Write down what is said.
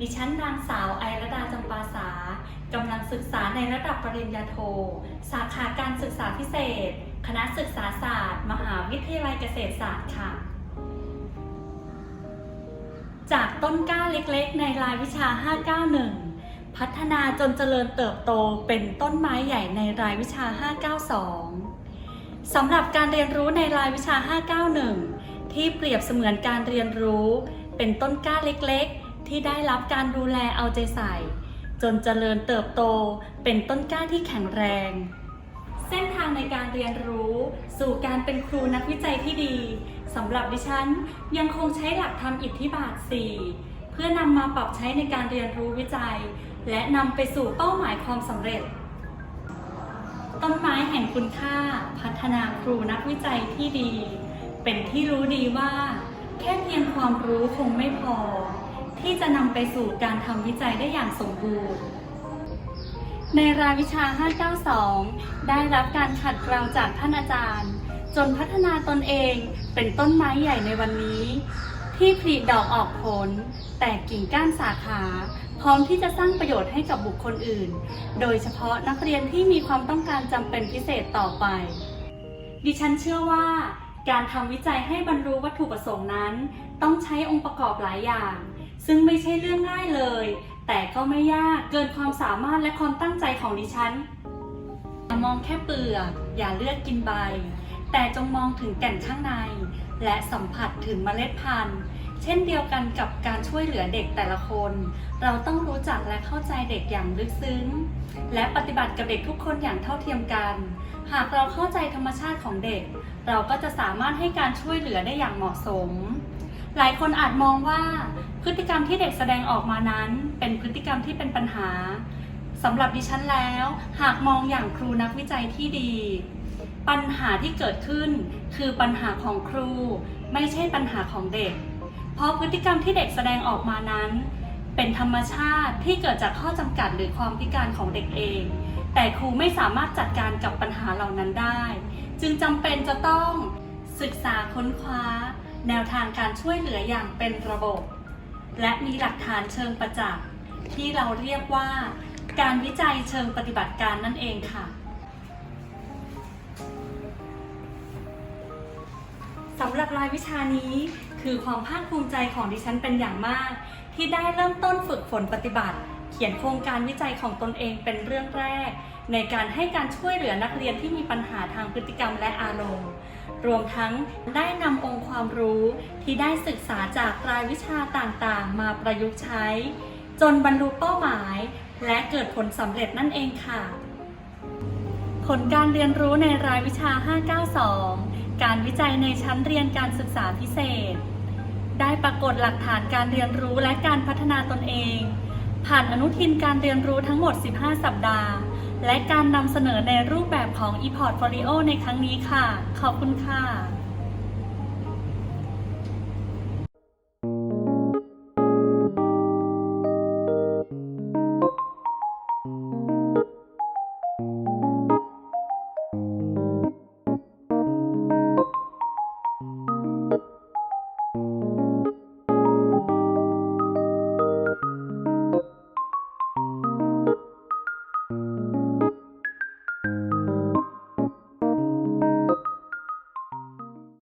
ดิฉันนางสาวไอรดาจำปาสากำลังศึกษาในระดับปริญญาโท สาขาการศึกษาพิเศษ คณะศึกษาศาสตร์ มหาวิทยาลัยเกษตรศาสตร์ค่ะ จากต้นกล้าเล็กๆ ในรายวิชา 591 พัฒนาจนเจริญเติบโตเป็นต้นไม้ใหญ่ในรายวิชา 592 สำหรับการเรียนรู้ในรายวิชา 591 ที่เปรียบเสมือนการเรียนรู้ เป็นต้นกล้าเล็กๆ ที่ได้รับการดูแลเอาใจใส่ จนเจริญเติบโตเป็นต้นกล้าที่แข็งแรง เส้นทางในการเรียนรู้ สู่การเป็นครูนักวิจัยที่ดีสำหรับดิฉันยังคงใช้หลักธรรมอิทธิบาท 4 เพื่อนำมาปรับใช้ในการเรียนรู้วิจัย และนำไปสู่เป้าหมายความสำเร็จ ต้นไม้แห่งคุณค่า พัฒนาครูนักวิจัยที่ดี เป็นที่รู้ดีว่า แค่เพียงความรู้คงไม่พอ ที่จะนำไปสู่การทำวิจัยได้อย่างสมบูรณ์ ในรายวิชา 592 ได้รับการขัดเกลาจากท่านอาจารย์ จนพัฒนาตนเองเป็นต้นไม้ใหญ่ในวันนี้ ที่ผลิดอกออกผล แตกกิ่งก้านสาขา พร้อมที่จะสร้างประโยชน์ให้กับบุคคลอื่น โดยเฉพาะนักเรียนที่มีความต้องการจำเป็นพิเศษต่อไป ดิฉันเชื่อว่าการทำวิจัยให้บรรลุวัตถุประสงค์นั้น ต้องใช้องค์ประกอบหลายอย่าง ซึ่งไม่ใช่เรื่องง่ายเลย แต่ก็ไม่ยากเกินความสามารถและความตั้งใจของดิฉันอย่ามองแค่เปลือกอย่าเลือกกินใบ แต่จงมองถึงแก่นข้างใน และสัมผัสถึงเมล็ดพันธุ์ เช่นเดียวกันกับการช่วยเหลือเด็กแต่ละคน เราต้องรู้จักและเข้าใจเด็กอย่างลึกซึ้ง และปฏิบัติกับเด็กทุกคนอย่างเท่าเทียมกัน หากเราเข้าใจธรรมชาติของเด็ก เราก็จะสามารถให้การช่วยเหลือได้อย่างเหมาะสม หลายคนอาจมองว่า พฤติกรรมที่เด็กแสดงออกมานั้น เป็นพฤติกรรมที่เป็นปัญหาสำหรับดิฉันแล้ว หากมองอย่างครูนักวิจัยที่ดี ปัญหาที่เกิดขึ้นคือปัญหาของครู ไม่ใช่ปัญหาของเด็ก เพราะพฤติกรรมที่เด็กแสดงออกมานั้น เป็นธรรมชาติที่เกิดจากข้อจำกัดหรือความพิการของเด็กเอง แต่ครูไม่สามารถจัดการกับปัญหาเหล่านั้นได้ จึงจำเป็นจะต้องศึกษาค้นคว้า แนวทางการช่วยเหลืออย่างเป็นระบบ และมีหลักฐานเชิงประจักษ์ที่เราเรียกว่า การวิจัยเชิงปฏิบัติการนั่นเองค่ะสำหรับรายวิชานี้คือความภาคภูมิใจของดิฉันเป็นอย่างมาก ที่ได้เริ่มต้นฝึกฝนปฏิบัติ เขียนโครงการวิจัยของตนเองเป็นเรื่องแรก ในการให้การช่วยเหลือนักเรียนที่มีปัญหาทางพฤติกรรมและอารมณ์ รวมทั้งได้นำองค์ความรู้ที่ได้ศึกษาจากรายวิชาต่างๆ มาประยุกต์ใช้ จนบรรลุเป้าหมาย และเกิดผลสำเร็จนั่นเองค่ะ ผลการเรียนรู้ในรายวิชา 592 การวิจัยในชั้นเรียนการศึกษาพิเศษ ได้ปรากฏหลักฐานการเรียนรู้และการพัฒนาตนเอง ผ่านอนุทินการเรียนรู้ทั้งหมด 15 สัปดาห์ และการนำเสนอในรูปแบบของ e-portfolio ในครั้งนี้ค่ะ ขอบคุณค่ะ